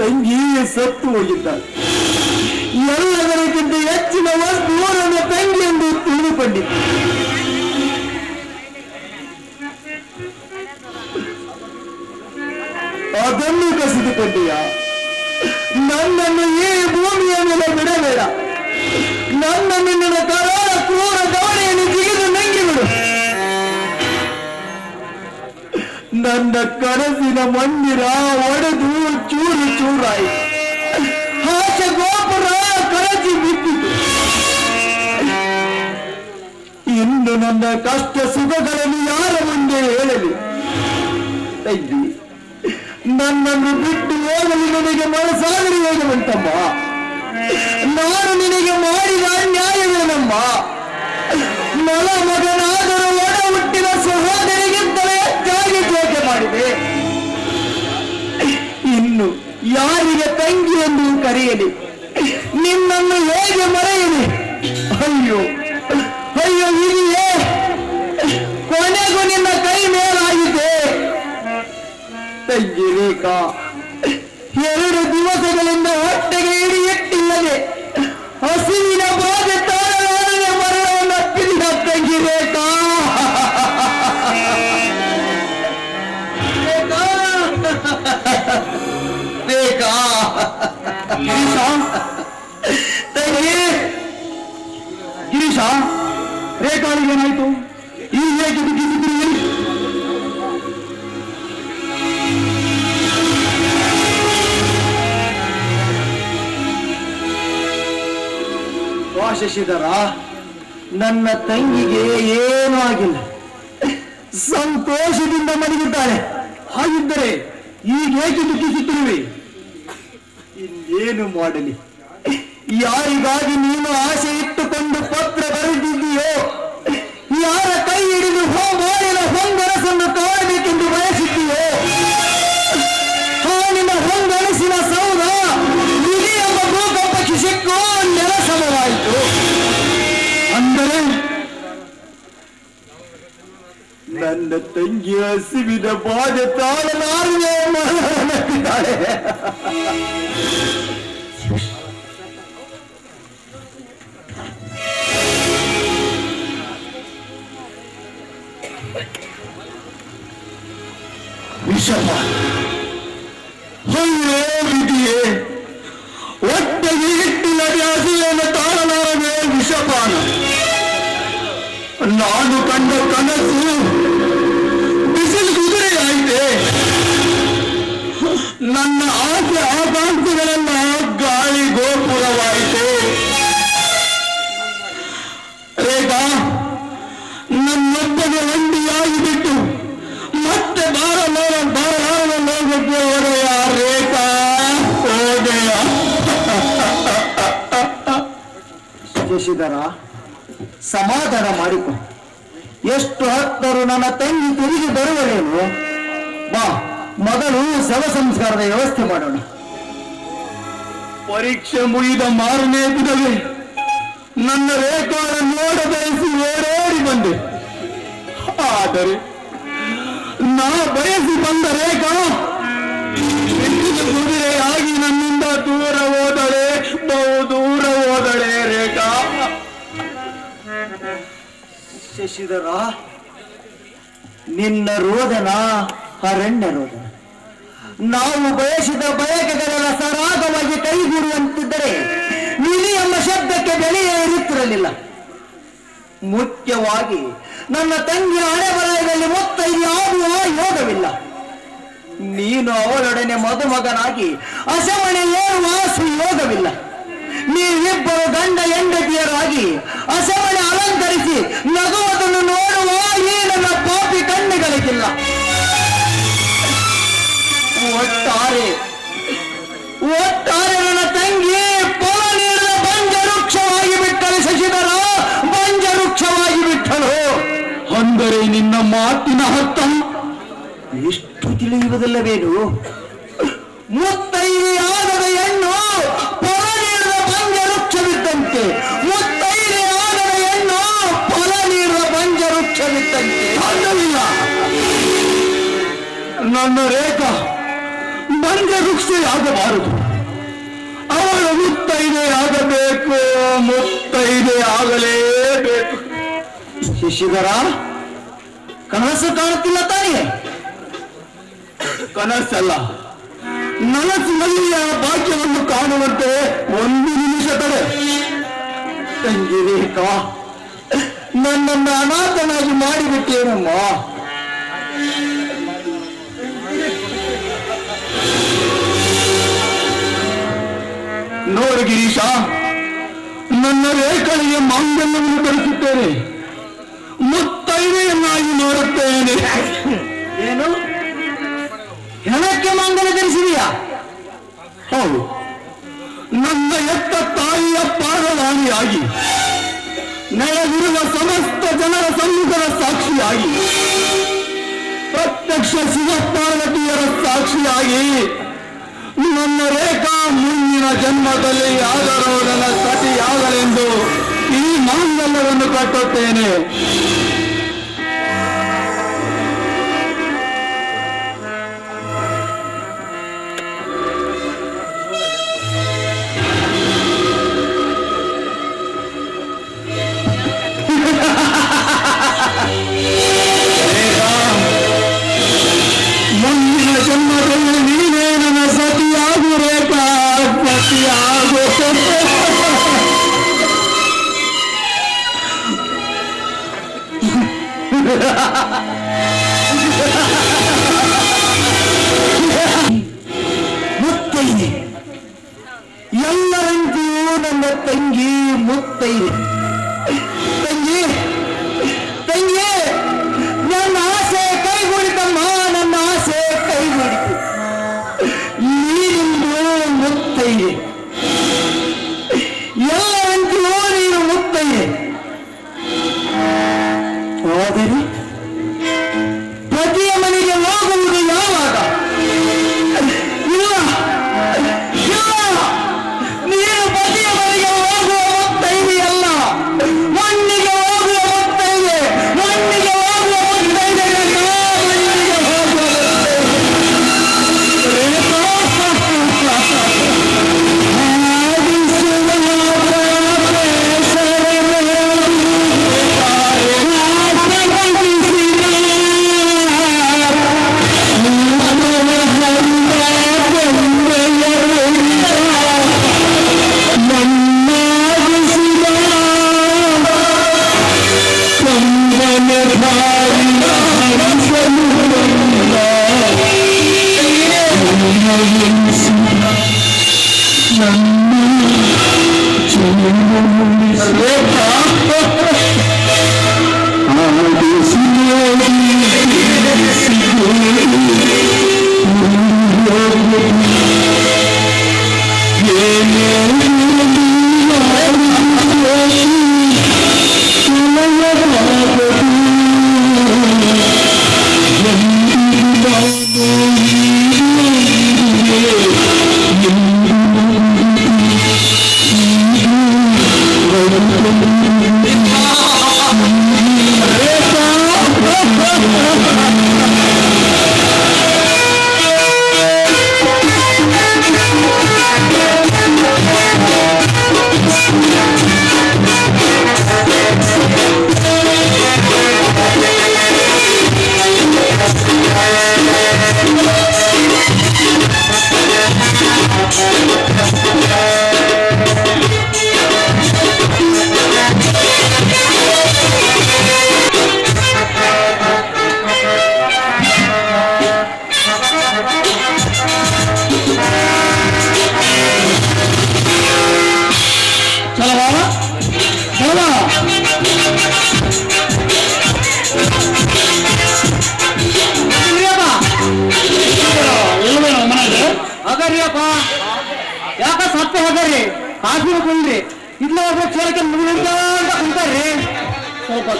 ನನ್ನ ತಂಗಿ ಸತ್ತು ಹೋಗಿದ್ದಾಳೆ ಎಲ್ಲದಕ್ಕಿಂತ ಹೆಚ್ಚಿನ ವಸ್ತು ನನ್ನ ತಂಗಿ ಎಂದು ತಿಳಿದುಕೊಂಡಿದ್ದೆ ಅದನ್ನು ಕಸಿದುಕೊಂಡೆಯ ನನ್ನನ್ನು ಈ ಭೂಮಿಯ ಮೇಲೆ ಬಿಡಬೇಡ ನನ್ನನ್ನು ನಿನ್ನ ಕರಾಳ ಕ್ರೂರ ಗಾಳಿಯನ್ನು ಜಿಗಿದು ನಂಗಿ ಬಿಡು ನನ್ನ ಕನಸಿನ ಮಂದಿರ ಒಡೆದು ಚೂರು ಚೂರಾಯಿತು ಆಶ ಗೋಪುರ ಕಳಚಿ ಬಿದ್ದಿತು ಇನ್ನು ನನ್ನ ಕಷ್ಟ ಸುಖಗಳನ್ನು ಯಾರ ಮುಂದೆ ಹೇಳಲಿ ತಂಗಿ ನನ್ನನ್ನು ಬಿಟ್ಟು ಹೋಗಲು ನಿನಗೆ ಮನಸಾಗಲಿ ಹೋಗುವಂತಮ್ಮ ನಾನು ನಿನಗೆ ಮಾಡಿದ ಅನ್ಯಾಯವೇನಮ್ಮ ಮಲ ಮಗನಾದರೂ ಒಡ ಹುಟ್ಟಿನ ಸಹೋದರಿಗಿಂತಲೇ ಹೆಚ್ಚಾಗಿ ತಂಗಿ ಎಂದು ಕರೆಯಲಿ. ನಿನ್ನನ್ನು ಹೇಗೆ ಮರೆಯಲಿ? ಅಯ್ಯೋ ಅಯ್ಯೋ ಇದೆಯೇ ಕೊನೆಗೂ ನಿನ್ನ ಕೈ ಮೇಲಾಗಿದೆ. ತಂಗಿ ರೇಖಾ, ಎರಡು ದಿವಸಗಳಿಂದ ಹೊಟ್ಟೆಗೆ ಇಡಿ ಇಟ್ಟಿಲ್ಲದೆ, ಹಸಿವಿನ ಬಾಧೆ ಗಿರೀಶ ಗಿರೀಶ ರೇಖಾಳಿಗೆ ಏನಾಯ್ತು? ಈ ಹೇಗೆ ದುಃಖಿಸಿದ್ದೀರಿ ವಾಶಿಸಿದರ ನನ್ನ ತಂಗಿಗೆ ಏನೂ ಆಗಿಲ್ಲ. ಸಂತೋಷದಿಂದ ಮಲಗಿದ್ದಾಳೆ. ಹಾಗಿದ್ದರೆ ಈಗ ಏಕೆ ದುಃಖಿಸುತ್ತಿರುವೆ ಇನ್ನೇನು ಮಾಡಲಿ? ಯಾರಿಗಾಗಿ ನೀನು ಆಸೆ ಇಟ್ಟುಕೊಂಡು ಪತ್ರ ಬರೆದಿದ್ದೀಯೋ? ಯಾರ ಕೈ ಹಿಡಿದು ಹೋಮಾಡಿನ ಹೊಂಗನಸನ್ನು ಕಾಣಬೇಕೆಂದು ಬಯಸಿದ್ದೀಯೋ? ನನ್ನ ತಂಗಿ ಹಸಿವಿನ ಬಾಧೆ ತಾಳಲಾರದೆ ಮರಣಕ್ಕಿದ್ದಾಳೆ ವಿಷಮ. ಅಯ್ಯೋ ವಿಧಿಯೇ ಹೊಟ್ಟೆಗೆ ಹಿಟ್ಟಿಲ್ಲದೆ ಹಸಿವೆಯನ್ನು ತಾಳಲಾರದೆ ವಿಷಪಾನ ನಾನು ಕಂಡ ಕನಸು ಸಮಾಧಾನ ಮಾಡಿಕೊ. ಎಷ್ಟು ಹತ್ತರು ನನ್ನ ತಂಗಿ ತಿರುಗಿ ಬರುವರೇನು? ಬಾ, ಮೊದಲು ಶವ ಸಂಸ್ಕಾರದ ವ್ಯವಸ್ಥೆ ಮಾಡೋಣ. ಪರೀಕ್ಷೆ ಮುಗಿದ ಮಾರನೇ ದಿನವೇ ನನ್ನ ರೇಖಾರ ನೋಡ ಬಯಸಿ ಓಡೋಡಿ ಬಂದೆ. ಆದರೆ ನಾ ಬಯಸಿ ಬಂದ ರೇಖಾ ಆಗಿ ಕುದುರೆಯಾಗಿ ಶಶಿಧರ ನಿನ್ನ ರೋದನ, ಅರಣ್ಯ ರೋದನ. ನಾವು ಬಯಸಿದ ಬಯಕೆಗಳ ಸರಾಗವಾಗಿ ಕೈಗೂಡುವಂತಿದ್ದರೆ ನಿಲಿ ಎಂಬ ಶಬ್ದಕ್ಕೆ ಬೆಲೆಯೇ ಇರುತ್ತಿರಲಿಲ್ಲ. ಮುಖ್ಯವಾಗಿ ನನ್ನ ತಂಗಿಯ ಹಣೆ ವಲಯದಲ್ಲಿ ಮೊತ್ತ ಯಾವುದೂ ಯೋಗವಿಲ್ಲ ನೀನು ಅವಳೊಡನೆ ಮದುಮಗನಾಗಿ ಅಸಮಣೆ ಏರುವ ಸುಯೋಗವಿಲ್ಲ ನೀವಿಬ್ಬರು ಗಂಡ ಹೆಂಡತಿಯರಾಗಿ ಅಸಮಣೆ ಅಲಂಕರಿಸಿ ನಗುವುದನ್ನು ನೋಡುವ ಈ ನನ್ನ ಪಾಪಿ ಕಣ್ಣುಗಳಿಗಿಲ್ಲ. ಒಟ್ಟಾರೆ ಒಟ್ಟಾರೆ ನನ್ನ ತಂಗಿ ಫಲ ನೀಡಿದ ಬಂಜ ವೃಕ್ಷವಾಗಿ ಬಿಟ್ಟಳು ಶಶಿಧರ ಬಂಜ ವೃಕ್ಷವಾಗಿ ಬಿಟ್ಟಳು ಅಂದರೆ ನಿನ್ನ ಮಾತಿನ ಅರ್ಥ? ಎಷ್ಟು ತಿಳಿಯುವುದಿಲ್ಲವೇನು? ಮುತ್ತೈದೆಯಾಗದ ನನ್ನ ರೇಖಾ ಬಂದ ಆಗಬಾರದು. ಅವಳ ಮುತ್ತೈದೆ ಆಗಬೇಕು, ಮುತ್ತೈದೆ ಆಗಲೇಬೇಕು. ಶಿಶಿಧರ ಕನಸು ಕಾಣುತ್ತಿಲ್ಲ ತಾನೇ? ಕನಸಲ್ಲ. ನನಸಿನಲ್ಲಿ ಆ ಭಾಗ್ಯವನ್ನು ಕಾಣುವಂತೆ ಒಂದು ನಿಮಿಷ ತಡೆ. ತಂಗಿ ರೇಖಾ, ನನ್ನನ್ನು ಅನಾಥನಾಗಿ ಮಾಡಿಬಿಟ್ಟೇನಮ್ಮ? ನೋಡು ಗಿರೀಶ ನನ್ನ ರೇಖಳಿಗೆ ಮಾಂಗಲ್ಯವನ್ನು ಧರಿಸುತ್ತೇನೆ. ಮುತ್ತೈದೆಯನ್ನಾಗಿ ನೋಡುತ್ತೇನೆ. ಏನು? ಹೆಣಕ್ಕೆ ಮಾಂಗಲ್ಯ ಧರಿಸಿದೆಯಾ? ಹೌದು. ನನ್ನ ಎತ್ತ ತಾಯಿಯ ಪಾದವಾಣಿಯಾಗಿ ನಡೆದಿರುವ ಸಮಸ್ತ ಜನರ ಸಮ್ಮುಖದ ಸಾಕ್ಷಿಯಾಗಿ ಪ್ರತ್ಯಕ್ಷ ಶಿವಪಾರ್ವತಿಯರ ಸಾಕ್ಷಿಯಾಗಿ ನನ್ನ ರೇಖಾ ಮುಂದಿನ ಜನ್ಮದಲ್ಲಿ ಯಾದರೂ ನನ್ನ ಸತಿಯಾಗಲೆಂದು ಈ ಮಾಂಗಲ್ಯವನ್ನು ಕಟ್ಟುತ್ತೇನೆ.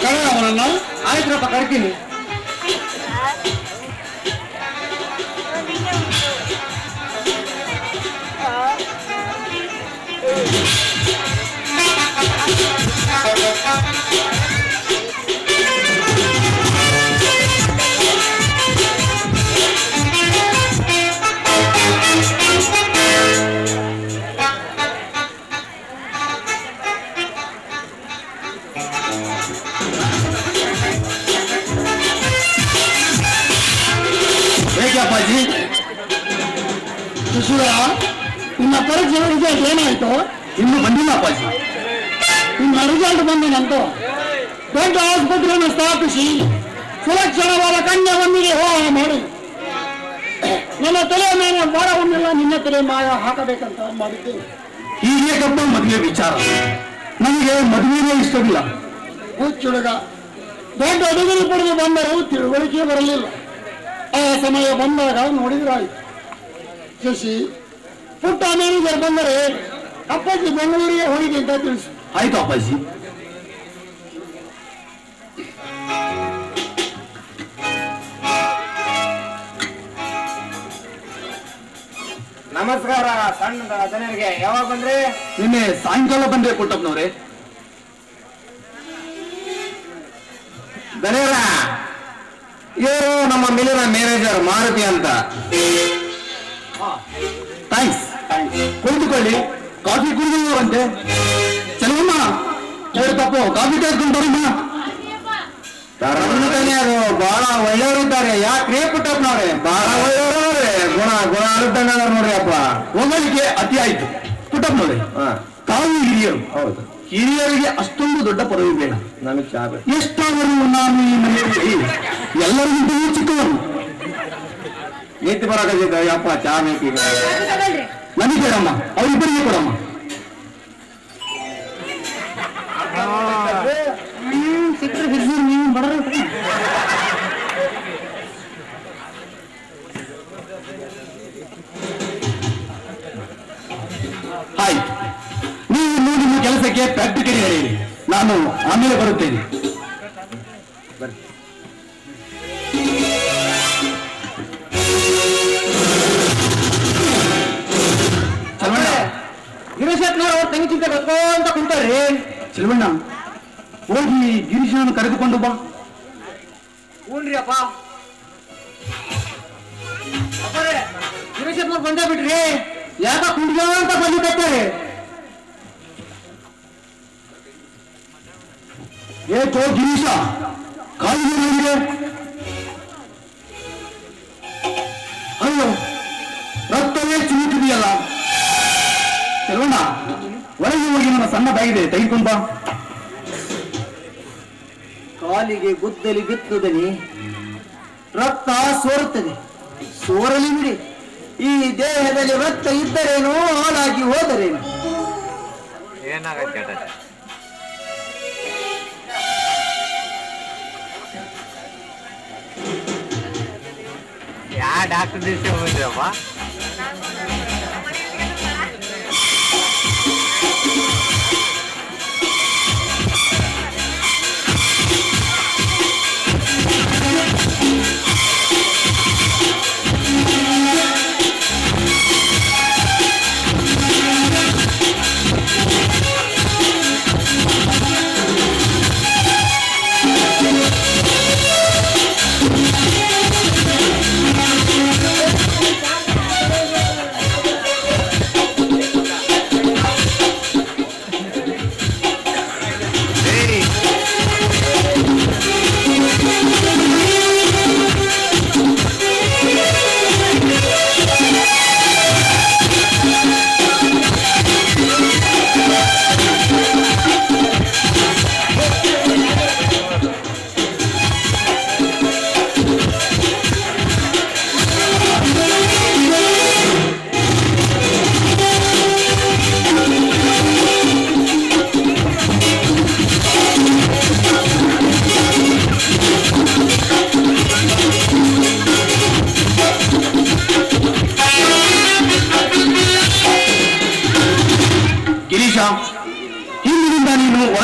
ಸ್ವಲ್ಪ ಕಳೆ ಅವನನ್ನು ಆಯ್ತ್ರಪ್ಪ ಕರ್ತೀನಿ ದೊಡ್ಡ ಆಸ್ಪತ್ರೆಯನ್ನು ಸ್ಥಾಪಿಸಿ ಸುಲಕ್ಷಣವಾದ ಕನ್ಯಾವೊಂದಿಗೆ ಹೋಮ ಮಾಡಿ. ನನ್ನ ತಲೆ ಮೇಲೆ ಭಾರವನ್ನೆಲ್ಲ ನಿನ್ನ ತಲೆ ಮಾಯ ಹಾಕಬೇಕಂತ ಮಾಡಿದ್ದೇನೆ ಗಬ್ಬ ಮದುವೆ ವಿಚಾರ. ನನಗೆ ಮದುವೆನೇ ಇಷ್ಟವಿಲ್ಲ. ಹುಚ್ಚುಡುಗ ದೊಡ್ಡ ಡಿಗ್ರಿ ಪಡೆದು ಬಂದರೂ ತಿಳುವಳಿಕೆ ಬರಲಿಲ್ಲ. ಆ ಸಮಯ ಬಂದಾಗ ನೋಡಿದ್ರಾಯ್ತು. ಶಶಿ ಪುಟ್ಟ ಮ್ಯಾನೇಜರ್ ಬಂದರೆ ಅಪ್ಪಾಜಿ ಬೆಂಗಳೂರಿಗೆ ಹೋಗಿದೆ ಅಂತ ತಿಳಿಸಿ. ಆಯ್ತು ಅಪ್ಪಾಜಿ. ನಮಸ್ಕಾರ ಸಣ್ಣ ಜನರಿಗೆ. ಯಾವಾಗ ಬಂದ್ರಿ? ನಿನ್ನೆ ಸಾಯಂಕಾಲ ಬಂದ್ರೆ ಕೊಟ್ಟಪ್ಪನವ್ರೆ. ದನೇರ ಇವರು ನಮ್ಮ ಮಿಲಿನ ಮ್ಯಾನೇಜರ್ ಮಾರುತಿ ಅಂತ. ಥ್ಯಾಂಕ್ಸ್. ಕುಳಿತುಕೊಳ್ಳಿ. ಕಾಫಿ ಕುಡಿದವರಂತೆ ಚೆಲುವಮ್ಮ ಎರಡು ತಪ್ಪು ಕಾಫಿ ತೆಗೆದುಕೊಂಡು ಬರಮ್ಮ ತರಂಗನೇ ಅದು ಬಹಳ ಒಳ್ಳೆಯವರಿದ್ದಾರೆ. ಯಾಕೆ ಪುಟ್ಟಪ್ಪನವ್ರೆ ಬಹಳ ಒಳ್ಳೆಯವರು. ಗುಣ ಗುಣ ಅನುದಂಗ ನೋಡ್ರಿ ಅಪ್ಪ. ಹೊಗಳಿಕೆ ಅತಿ ಆಯ್ತು. ಪುಟ್ಟಪ್ಪ ಹಾ. ತಾವು ಹಿರಿಯರು. ಹೌದು. ಹಿರಿಯರಿಗೆ ಅಷ್ಟೊಂದು ದೊಡ್ಡ ಪದವಿ ಬೇಡ. ನನಗೆ ಚಾ ಬೇಕು. ಎಷ್ಟಾದರೂ ನಾನು ಈ ಮನೆಯಲ್ಲಿ ಎಲ್ಲರಿಗಿಂತಲೂ ಚಿಕ್ಕವರು. ನೀತಿ ಬರಕತ್ತಿದ್ದ ಅಪ್ಪ ಚಾ ಬೇಕೀಗ ನನಗೆ ಬೇಡಮ್ಮ ಅವರಿಬ್ಬರಿಗೆ ಕೊಡಮ್ಮ. ಕೆಲಸಕ್ಕೆ ಪ್ರಾಕ್ಟಿಕಲಿ ನಡೆಯಿರಿ ನಾನು ಆಮೇಲೆ ಬರುತ್ತೇನೆ. ಅವ್ರ ತಂಗಿ ಚಿಂತೆ ಅಂತ ಕುಂತಾರ್ರಿ. ಚೆಲುವಣ್ಣ ಹೋಗಿ ಗಿರೀಶನನ್ನು ಕರೆದುಕೊಂಡು ಬಾ. ಹ್ಞೂನ್ರಿ ಅಪ್ಪ ಅಪ್ಪರೇ ಗಿರೀಶ್ ಬಂದೇ ಬಿಟ್ರಿ. ಯಾಕ ಕುಂಡ್ಗ ಅಂತ ಬಂದಿದ್ದಾರೆ ಏಕೋ ಗಿರೀಶ, ಕಾಲಿಗೆ ನನಗೆ ಅಯ್ಯೋ, ರಕ್ತವೇ ಚಿಮುಕಿದೆಯಲ್ಲ ಚೆಲುವಣ್ಣ ಒಳಗೆ ಹೋಗಿ ನನ್ನ ಸಣ್ಣ ಬಾಗಿದೆ ತೆಗೆದುಕೊಂಡ ಕಾಲಿಗೆ ಗುದ್ದಲಿ ಬಿತ್ತುದನಿ ರಕ್ತ ಸೋರುತ್ತದೆ. ಸೋರಲಿ ಬಿಡಿ. ಈ ದೇಹದಲ್ಲಿ ರಕ್ತ ಇದ್ದರೇನು ಹಾಳಾಗಿ ಹೋದರೇನು? ಏನಾಗತ್ತೆ యా డాక్టర్ తీసుకోబోతుందమ్మా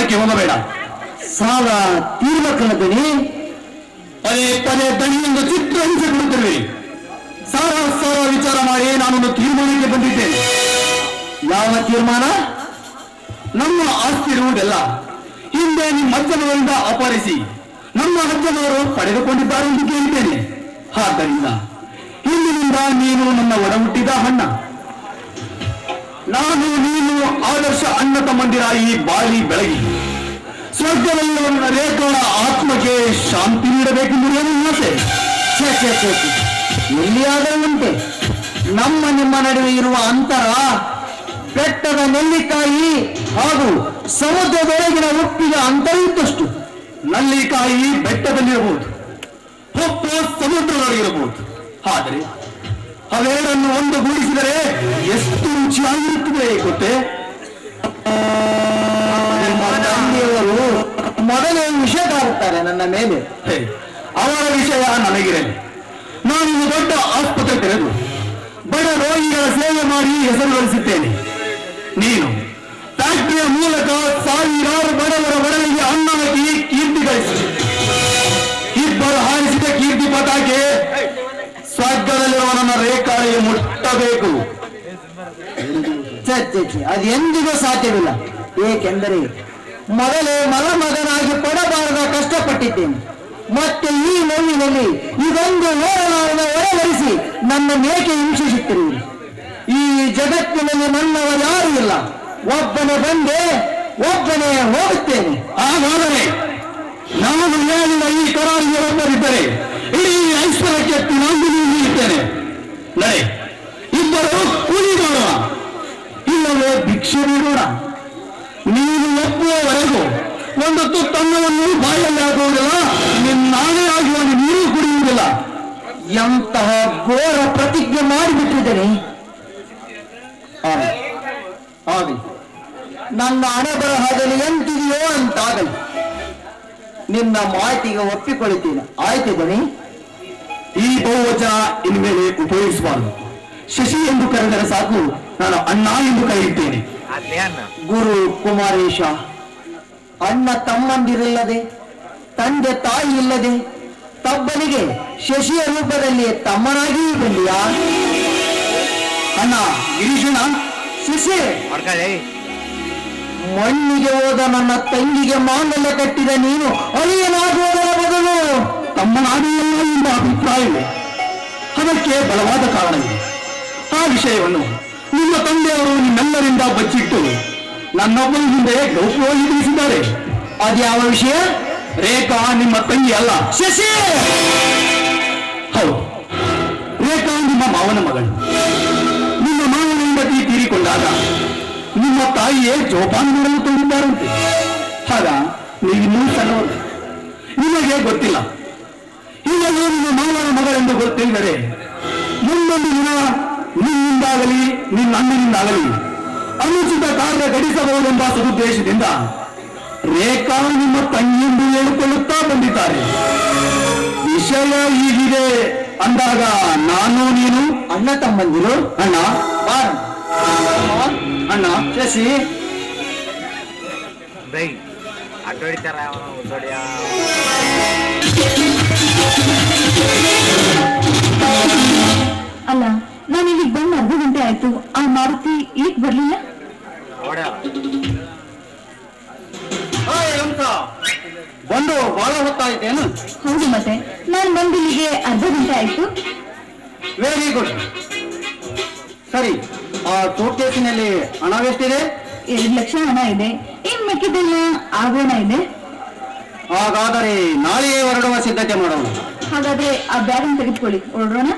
ಹೊರಕ್ಕೆ ಹೋಗಬೇಡ. ಸಾಲ ತೀರ್ಬೇಕನ್ನದನಿ ಪದೇ ಪದೇ ದಣಿಯಿಂದ ಚಿತ್ರ ಹಿಂಸೆ ಕೊಡುತ್ತಿರುವೆ. ಸಾಲ ಸಾರ ವಿಚಾರ ಮಾಡಿ ನಾನೊಂದು ತೀರ್ಮಾನಕ್ಕೆ ಬಂದಿದ್ದೇನೆ. ಯಾವ ತೀರ್ಮಾನ? ನಮ್ಮ ಆಸ್ತಿ ಇರುವುದೆಲ್ಲ. ಹಿಂದೆ ನಿಮ್ಮ ಅಜ್ಜನವರಿಂದ ಅಪಹರಿಸಿ ನಮ್ಮ ಅಜ್ಜನವರು ಪಡೆದುಕೊಂಡಿದ್ದಾರೆ ಎಂದು ಕೇಳಿದ್ದೇನೆ. ಆದ್ದರಿಂದ ಇಂದಿನಿಂದ ನೀನು ನನ್ನ ಒಡ ಹುಟ್ಟಿದ ಅಣ್ಣ. ನಾನು ನೀನು ಆದರ್ಶ ಅಣ್ಣ ತಮ್ಮಂದಿರ ಈ ಬಾಳಿ ಬೆಳಗಿ. ಸ್ವರ್ಗದಲ್ಲಿ ರೇಖೋಣ ಆತ್ಮಕ್ಕೆ ಶಾಂತಿ ನೀಡಬೇಕು ನನ್ನ ಆಸೆ. ಛೇ ಛೇ. ಎಲ್ಲಿಯಾದರೂ ಉಂಟೆ. ನಮ್ಮ, ನಿಮ್ಮ ನಡುವೆ ಇರುವ ಅಂತರ ಬೆಟ್ಟದ ನೆಲ್ಲಿಕಾಯಿ ಹಾಗೂ ಸಮುದ್ರದೊಳಗಿನ ಉಪ್ಪಿನ ಅಂತರ ಇದ್ದಷ್ಟು ನಲ್ಲಿಕಾಯಿ ಬೆಟ್ಟದಲ್ಲಿರಬಹುದು ಹೊಪ್ಪು ಸಮುದ್ರದೊಳಗಿರಬಹುದು ಆದರೆ ಅವೆರಡನ್ನು ಒಂದುಗೂಡಿಸಿದರೆ ಎಷ್ಟು ರುಚಿಯಾಗಿರುತ್ತದೆ ಗೊತ್ತೇ? ಮೊದಲೇ ವಿಷಯ ತಾರುತ್ತಾರೆ ನನ್ನ ಮೇಲೆ. ಅವರ ವಿಷಯ ನನಗಿರಲಿ. ನಾನು ದೊಡ್ಡ ಆಸ್ಪತ್ರೆ ತೆರೆದು ಬಡ ರೋಗಿಗಳ ಸೇವೆ ಮಾಡಿ ಹೆಸರು ಬಳಸುತ್ತೇನೆ ನೀನು ಫ್ಯಾಕ್ಟರಿಯ ಮೂಲಕ ಸಾವಿರಾರು ಬಡವರ ಬಡವರಿಗೆ ಅನ್ನ ಹಾಕಿ ಕೀರ್ತಿ ಗಳಿಸಿ. ಇಬ್ಬರು ಹಾರಿಸಿದ ಕೀರ್ತಿ ಪತಾಕೆ ಸ್ವರ್ಗದಲ್ಲಿರುವ ನನ್ನ ರೇಖಾಳಿಗೆ ಮುಟ್ಟಬೇಕು. ಅದು ಎಂದಿಗೂ ಸಾಧ್ಯವಿಲ್ಲ. ಏಕೆಂದರೆ ಮೊದಲೇ ಮಲಮಗನಾಗಿ ಪಡಬಾರದ ಕಷ್ಟಪಟ್ಟಿದ್ದೇನೆ. ಮತ್ತೆ ಈ ನೋವಿನಲ್ಲಿ ಇದೊಂದು ಓರಣವನ್ನು ಒಳವರಿಸಿ ನನ್ನ ಮೇಕೆ ಹಿಂಸಿಸುತ್ತಿರು ಈ ಜಗತ್ತಿನಲ್ಲಿ ನನ್ನವರು ಯಾರೂ ಇಲ್ಲ. ಒಬ್ಬನೇ ಬಂದೆ, ಒಬ್ಬನೇ ಹೋಗುತ್ತೇನೆ. ಹಾಗಾದರೆ, ನಾನು ಹೇಳಿದ ಈ ಕರಾರಿಗೆ ಒಬ್ಬರಿದ್ದರೆ ತುತ್ತನ್ನವನ್ನು ಬಾಯಲ್ಲಿ ಹಾಕುವುದಿಲ್ಲ ನಿನ್ನಾನೇ ಆಗುವಾಗ ನೀರು ಕುಡಿಯುವುದಿಲ್ಲ. ಎಂತಹ ಘೋರ ಪ್ರತಿಜ್ಞೆ ಮಾಡಿಬಿಟ್ಟಿದ್ದೇನೆ. ನನ್ನ ಹಣೆ ಬರಹದಲ್ಲಿ ಎಂತಿದೆಯೋ ಅಂತಾಗಲಿ. ನಿನ್ನ ಮಾತಿಗೆ ಒಪ್ಪಿಕೊಳ್ಳುತ್ತೇನೆ. ಆಯ್ತು ಬನಿ ಈ ಬಹುವಚನ ಇನ್ಮೇಲೆ ಉಪಯೋಗಿಸಬಾರದು. ಶಶಿ ಎಂದು ಕರೆದರೆ ಸಾಕು ನಾನು ಅಣ್ಣ ಎಂದು ಕರೆಯುತ್ತೇನೆ. ಗುರು ಕುಮಾರೇಶ. ಅಣ್ಣ ತಮ್ಮಂದಿರಿಲ್ಲದೆ ತಂದೆ ತಾಯಿ ಇಲ್ಲದೆ ತಬ್ಬನಿಗೆ ಶಶಿಯ ರೂಪದಲ್ಲಿ ತಮ್ಮನಾಗಿಯೂ ಬಂದಿಯ ಅಣ್ಣ ಗಿರೀಶಣ್ಣ ಶಶಿ ಮಣ್ಣಿಗೆ ಹೋದ ನನ್ನ ತಂಗಿಗೆ ಮಾಂಗಲ್ಯ ಕಟ್ಟಿದ ನೀನು ಅಳಿಯನಾಗುವುದರ ಬದಲು ತಮ್ಮನಾಗಿಯಲ್ಲ ಎಂಬ ಅಭಿಪ್ರಾಯವಿದೆ ಅದಕ್ಕೆ ಬಲವಾದ ಕಾರಣವಿದೆ ಆ ವಿಷಯವನ್ನು ನಿಮ್ಮ ತಂದೆಯವರು ನಿಮ್ಮೆಲ್ಲರಿಂದ ಬಚ್ಚಿಟ್ಟು ನನ್ನೊಬ್ಬನ ಹಿಂದೆ ಗೌಪ್ಯವಾಗಿ ತಿಳಿಸಿದ್ದಾರೆ ಅದ್ಯಾವ ವಿಷಯ? ರೇಖಾ ನಿಮ್ಮ ತಂಗಿ ಅಲ್ಲ. ಶಶಿ! ಹೌದು. ರೇಖಾ ನಿಮ್ಮ ಮಾವನ ಮಗಳು ನಿಮ್ಮ ಮಾವನ ಹೆಂಡತಿ ತೀರಿಕೊಂಡಾಗ ನಿಮ್ಮ ತಾಯಿಯೇ ಜೋಪಾನ ಮಾಡಲು ತಂದಿದ್ದಾರಂತೆ ಆಗ ನೀವಿನ್ನೂ ಸಣ್ಣವರು. ನಿಮಗೆ ಗೊತ್ತಿಲ್ಲ. ಈಗಲೂ ನಿಮ್ಮ ಮಾವನ ಮಗಳೆಂದು ಗೊತ್ತಿಲ್ಲದೆ ಮುಂದೊಂದು ದಿನ ನಿನ್ನಿಂದಾಗಲಿ ನಿನ್ನ ಅಣ್ಣನಿಂದಾಗಲಿ ಅನುಚಿತ ಕಾರ್ಯ ಘಟಿಸಬಹುದೆಂಬ ಸದುದ್ದೇಶದಿಂದ ರೇಖಾ ನಿಮ್ಮ ತಂಗಿಯೆಂದು ಹೇಳಿಕೊಳ್ಳುತ್ತಾ ಬಂದಿದ್ದಾರೆ. ವಿಷಯ ಹೀಗಿದೆ ಅಂದಾಗ ನಾನು ನೀನು? ಅಣ್ಣ ತಮ್ಮಂದಿರು? ಅಣ್ಣ. ಬಾರ. ಅಣ್ಣ. ಶಶಿ. ಬೈ ಅಡ್ಡ ಹೊಡಿತಾರ ಅವನು ಅರ್ಧ ಗಂಟೆ ಆಯ್ತು. ವೆರಿ ಗುಡ್ ಸರಿ ಆ ಟೋಕೇಸಿನಲ್ಲಿ ಹಣವೆಷ್ಟಿದೆ ಎರಡು ಲಕ್ಷ ಹಣ ಇದೆ. ಇನ್ ಮಿಕ್ಕಿದ್ದೆಲ್ಲ ಆಗೋಣ ಇದೆ? ಹಾಗಾದರೆ ನಾಳೆಯೇ ಹೊರಡುವ ಸಿದ್ಧತೆ ಮಾಡೋಣ. ಹಾಗಾದ್ರೆ ಆ ಬ್ಯಾಗ್ ತೆಗೆದುಕೊಳ್ಳಿ. ಹೊರಡೋಣ?